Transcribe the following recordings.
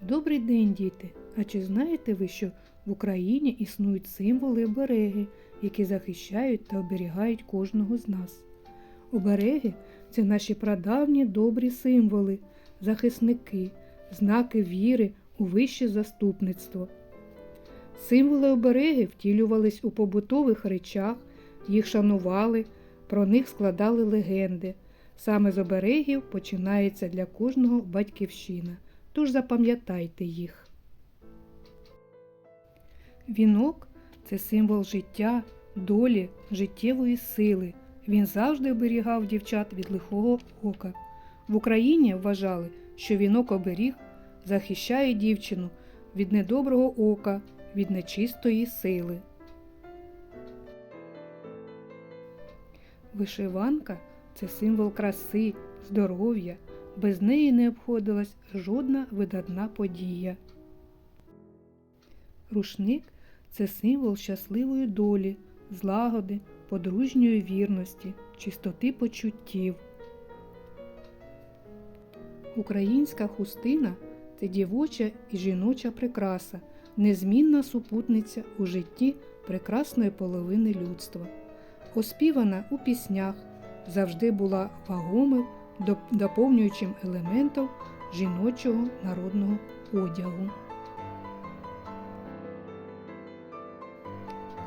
Добрий день, діти! А чи знаєте ви, що в Україні існують символи обереги, які захищають та оберігають кожного з нас? Обереги це наші прадавні добрі символи, захисники, знаки віри у вище заступництво. Символи обереги втілювались у побутових речах, їх шанували, про них складали легенди. Саме з оберегів починається для кожного батьківщина. Тож запам'ятайте їх. Вінок це символ життя, долі, життєвої сили. Він завжди оберігав дівчат від лихого ока. В Україні вважали, що вінок оберіг захищає дівчину від недоброго ока, від нечистої сили. Вишиванка це символ краси, здоров'я. Без неї не обходилась жодна видатна подія. Рушник це символ щасливої долі, злагоди, подружньої вірності, чистоти почуттів. Українська хустина це дівоча і жіноча прикраса, незмінна супутниця у житті прекрасної половини людства. Оспівана у піснях, завжди була вагомим доповнюючим елементом жіночого народного одягу.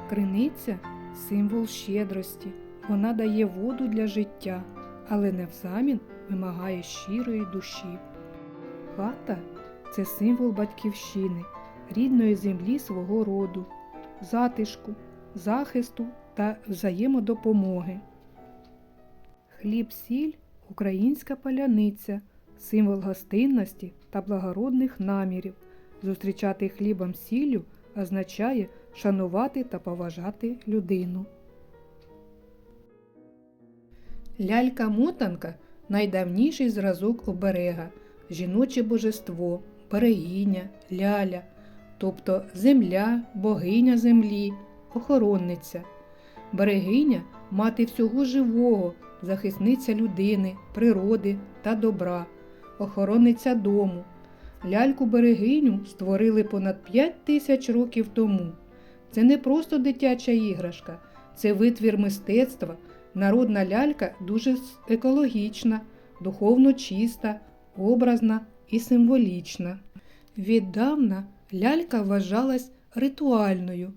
Криниця символ щедрості. Вона дає воду для життя, але не взамін вимагає щирої душі. Хата це символ батьківщини, рідної землі свого роду, затишку, захисту та взаємодопомоги. Хліб сіль Українська паляниця символ гостинності та благородних намірів. Зустрічати хлібом сіллю означає шанувати та поважати людину. Лялька-мотанка найдавніший зразок оберега, жіноче божество, берегиня, ляля, тобто земля, богиня землі, охоронниця. Берегиня мати всього живого захисниця людини, природи та добра, охоронниця дому. Ляльку берегиню створили понад 5 тисяч років тому. Це не просто дитяча іграшка, це витвір мистецтва. Народна лялька дуже екологічна, духовно чиста, образна і символічна. Віддавна лялька вважалась ритуальною.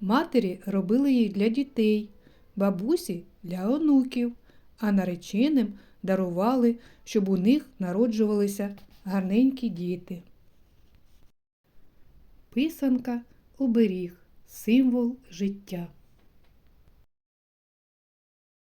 Матері робили її для дітей, бабусі для онуків а нареченим дарували, щоб у них народжувалися гарненькі діти. Писанка оберіг, символ життя.